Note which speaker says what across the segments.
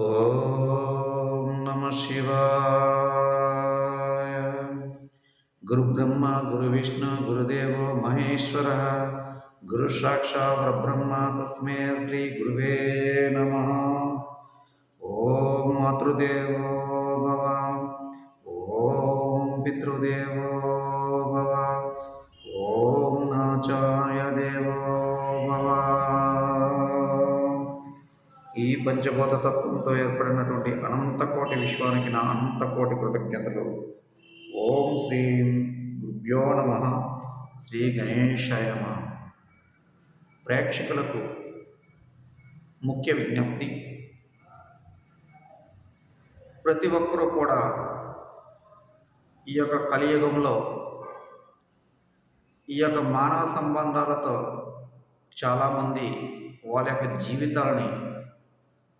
Speaker 1: ओम नमः शिवाय। गुरु ब्रह्मा गुरु विष्णु गुरुदेव, महेश्वर गुरु साक्षात् परब्रह्म तस्मे श्री गुरुवे नमः। ओम मातृदेवो भव। ओम पितृदेव పంచభూత తత్వంతో ఏర్పడినటువంటి అనంతకోటి విశ్వానికి నా అనంతకోటి కృతజ్ఞతలు. ఓం శ్రీం గురుభ్యో నమ. శ్రీ గణేశాయ నమ. ప్రేక్షకులకు ముఖ్య విజ్ఞప్తి. ప్రతి ఒక్కరూ కూడా ఈ యొక్క కలియుగంలో ఈ యొక్క మానవ సంబంధాలతో చాలామంది వాళ్ళ యొక్క జీవితాలని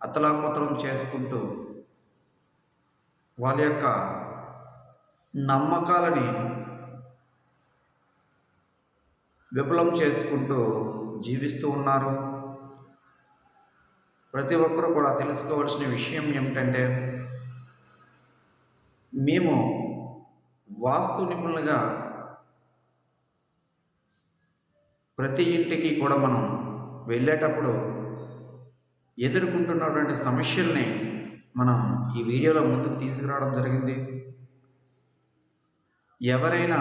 Speaker 1: అతలాకుతలం చేసుకుంటూ వాళ్ళ యొక్క నమ్మకాలని విఫలం చేసుకుంటూ జీవిస్తూ ఉన్నారు. ప్రతి ఒక్కరూ కూడా తెలుసుకోవాల్సిన విషయం ఏమిటంటే మేము వాస్తు నిపుణులుగా ప్రతి ఇంటికి కూడా మనం వెళ్ళేటప్పుడు ఎదుర్కొంటున్నటువంటి సమస్యల్ని మనం ఈ వీడియోలో ముందుకు తీసుకురావడం జరిగింది. ఎవరైనా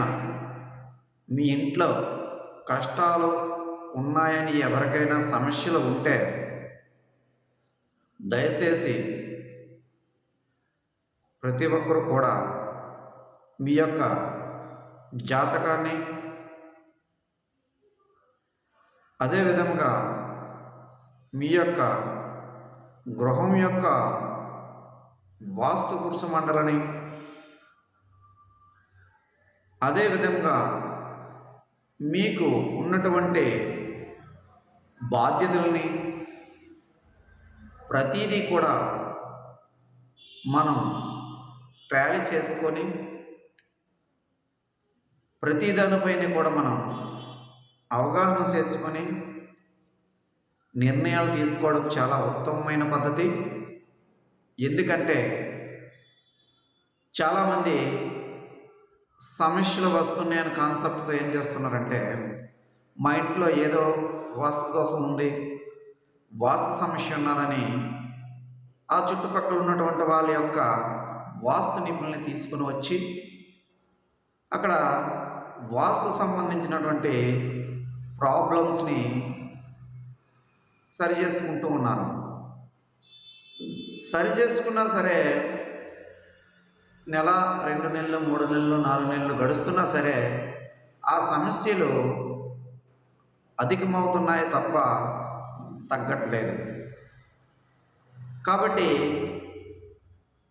Speaker 1: మీ ఇంట్లో కష్టాలు ఉన్నాయని ఎవరికైనా సమస్యలు ఉంటే దయచేసి ప్రతి ఒక్కరు కూడా మీ యొక్క జాతకాన్ని అదేవిధంగా మీ యొక్క గృహం యొక్క వాస్తు పురుష మండలని. అదేవిధంగా మీకు ఉన్నటువంటి బాధ్యతలని ప్రతీదీ కూడా మనం ట్రాలీ చేసుకొని ప్రతి దానిపైన కూడా మనం అవగాహన చేసుకొని నిర్ణయాలు తీసుకోవడం చాలా ఉత్తమమైన పద్ధతి. ఎందుకంటే చాలామంది సమస్యలు వస్తున్నాయని కాన్సెప్ట్తో ఏం చేస్తున్నారంటే మా ఇంట్లో ఏదో వాస్తు దోషం ఉంది వాస్తు సమస్య ఉన్నదని ఆ చుట్టుపక్కల ఉన్నటువంటి వాళ్ళ యొక్క వాస్తు నిపుణుల్ని తీసుకుని వచ్చి అక్కడ వాస్తు సంబంధించినటువంటి ప్రాబ్లమ్స్ని సరి చేసుకుంటూ ఉన్నారు. సరి చేసుకున్నా సరే నెల రెండు నెలలు మూడు నెలలు నాలుగు నెలలు గడుస్తున్నా సరే ఆ సమస్యలు అధికమవుతున్నాయి తప్ప తగ్గట్లేదు. కాబట్టి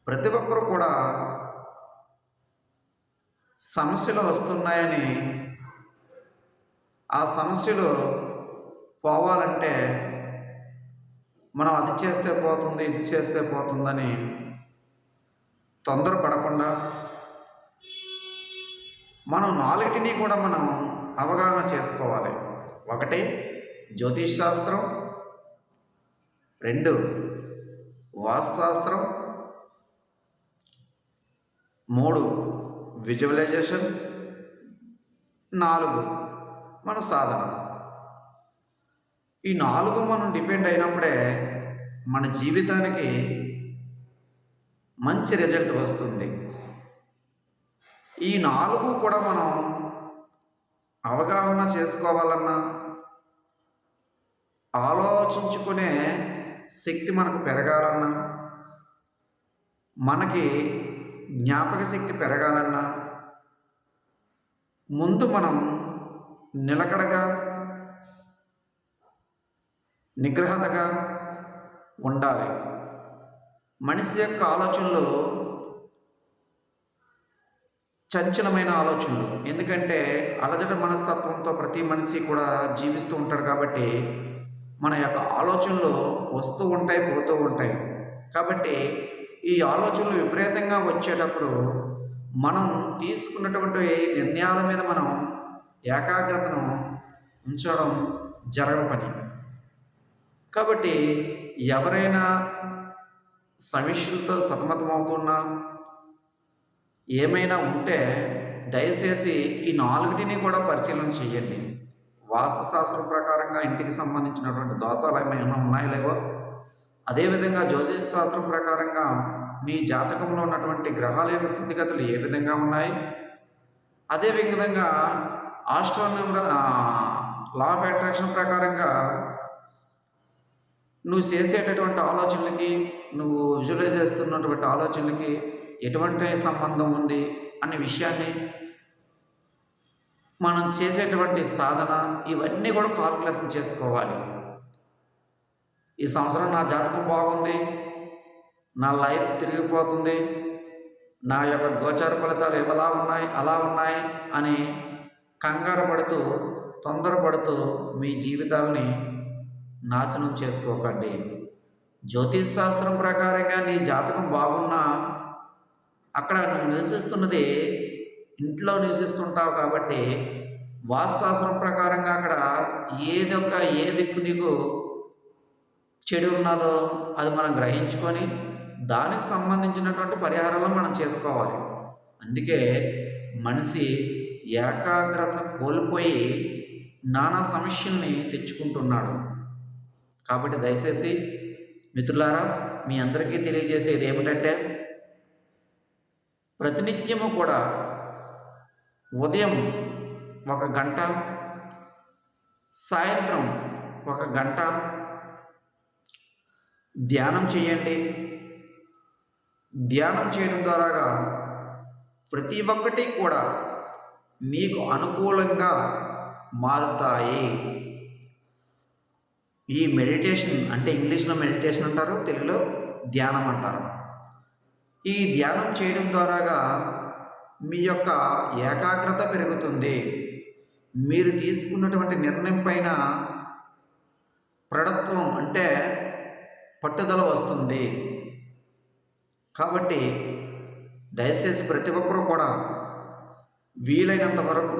Speaker 1: ప్రతి ఒక్కరు కూడా సమస్యలు వస్తున్నాయని ఆ సమస్యలు పోవాలంటే మనం అది చేస్తే పోతుంది ఇది చేస్తే పోతుందని తొందరపడకుండా మనం నాలుగిటిని కూడా మనం అవగాహన చేసుకోవాలి. ఒకటి జ్యోతిష్ శాస్త్రం. రెండు వాస్తుశాస్త్రం. మూడు విజువలైజేషన్. నాలుగు మన సాధన. ఈ నాలుగు మనం డిపెండ్ అయినప్పుడే మన జీవితానికి మంచి రిజల్ట్ వస్తుంది. ఈ నాలుగు కూడా మనం అవగాహన చేసుకోవాలన్నా ఆలోచించుకునే శక్తి మనకు పెరగాలన్నా మనకి జ్ఞాపక శక్తి పెరగాలన్నా ముందు మనం నిలకడగా నిగ్రహతగా ఉండాలి. మనిషి యొక్క ఆలోచనలు చంచలమైన ఆలోచనలు. ఎందుకంటే అలజట మనస్తత్వంతో ప్రతి మనిషి కూడా జీవిస్తూ ఉంటాడు కాబట్టి మన యొక్క ఆలోచనలు వస్తూ ఉంటాయి పోతూ ఉంటాయి. కాబట్టి ఈ ఆలోచనలు విపరీతంగా వచ్చేటప్పుడు మనం తీసుకున్నటువంటి నిర్ణయాల మీద మనం ఏకాగ్రతను ఉంచడం జరగ పని. కాబట్టి ఎవరైనా సమస్యలతో సతమతమవుతున్నా ఏమైనా ఉంటే దయచేసి ఈ నాలుగిటిని కూడా పరిశీలన చేయండి వాస్తుశాస్త్రం ప్రకారంగా ఇంటికి సంబంధించినటువంటి దోషాలు ఏమైనా ఉన్నాయో లేవో అదేవిధంగా జ్యోతిష్ శాస్త్రం ప్రకారంగా మీ జాతకంలో ఉన్నటువంటి గ్రహాల యొక్క స్థితిగతులు ఏ విధంగా ఉన్నాయి? అదేవిధంగా ఆస్ట్రోనమర్ లా ఆఫ్ అట్రాక్షన్ ప్రకారంగా నువ్వు చేసేటటువంటి ఆలోచనలకి నువ్వు విజువలైజ్ చేస్తున్నటువంటి ఆలోచనలకి ఎటువంటి సంబంధం ఉంది అనే విషయాన్ని మనం చేసేటువంటి సాధన ఇవన్నీ కూడా కాల్కులేషన్ చేసుకోవాలి. ఈ సంవత్సరం నా జాతకం బాగుంది నా లైఫ్ తిరిగిపోతుంది నా యొక్క గోచార ఫలితాలు ఎలా ఉన్నాయి అలా ఉన్నాయి అని కంగారు పడుతూ తొందరపడుతూ మీ జీవితాలని నాశనం చేసుకోకండి. జ్యోతిష్ శాస్త్రం ప్రకారంగా నీ జాతకం బాగున్నా అక్కడ నువ్వు నివసిస్తున్నది ఇంట్లో నివసిస్తుంటావు కాబట్టి వాస్తుశాస్త్రం ప్రకారంగా అక్కడ ఏదొక ఏ దిక్కు నీకు చెడు ఉన్నదో అది మనం గ్రహించుకొని దానికి సంబంధించినటువంటి పరిహారాలు మనం చేసుకోవాలి. అందుకే మనిషి ఏకాగ్రతను కోల్పోయి నానా సమస్యల్ని తెచ్చుకుంటున్నాడు. కాబట్టి దయచేసి మిత్రులారా మీ అందరికీ తెలియజేసేది ఏమిటంటే ప్రతినిత్యము కూడా ఉదయం ఒక గంట సాయంత్రం ఒక గంట ధ్యానం చేయండి. ధ్యానం చేయడం ద్వారాగా ప్రతి ఒక్కటి కూడా మీకు అనుకూలంగా మారుతాయి. ఈ మెడిటేషన్ అంటే ఇంగ్లీష్లో మెడిటేషన్ అంటారు తెలుగులో ధ్యానం అంటారు. ఈ ధ్యానం చేయడం ద్వారాగా మీ యొక్క ఏకాగ్రత పెరుగుతుంది. మీరు తీసుకున్నటువంటి నిర్ణయం పైన ప్రడత్వం అంటే పట్టుదల వస్తుంది. కాబట్టి దయచేసి ప్రతి ఒక్కరూ కూడా వీలైనంత వరకు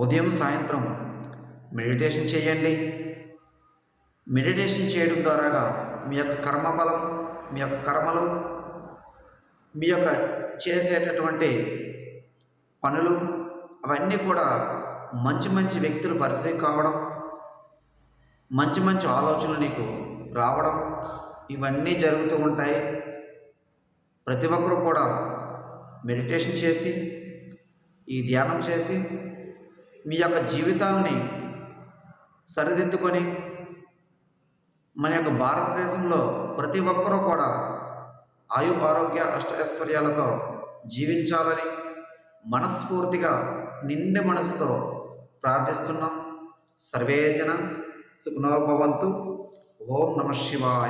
Speaker 1: ఉదయం సాయంత్రం మెడిటేషన్ చేయండి. మెడిటేషన్ చేయడం ద్వారాగా మీ యొక్క కర్మబలం మీ యొక్క కర్మలు మీ యొక్క చేసేటటువంటి పనులు అవన్నీ కూడా మంచి మంచి వ్యక్తులు పరిచయం కావడం మంచి మంచి ఆలోచనలు నీకు రావడం ఇవన్నీ జరుగుతూ ఉంటాయి. ప్రతి ఒక్కరూ కూడా మెడిటేషన్ చేసి ఈ ధ్యానం చేసి మీ యొక్క జీవితాన్ని సరిదిద్దుకొని మన యొక్క భారతదేశంలో ప్రతి ఒక్కరూ కూడా ఆయు ఆరోగ్య అష్టైశ్వర్యాలతో జీవించాలని మనస్ఫూర్తిగా నిండి మనసుతో ప్రార్థిస్తున్నాం. సర్వేజన సుఖనోభవంతు ఓం నమ శివాయ.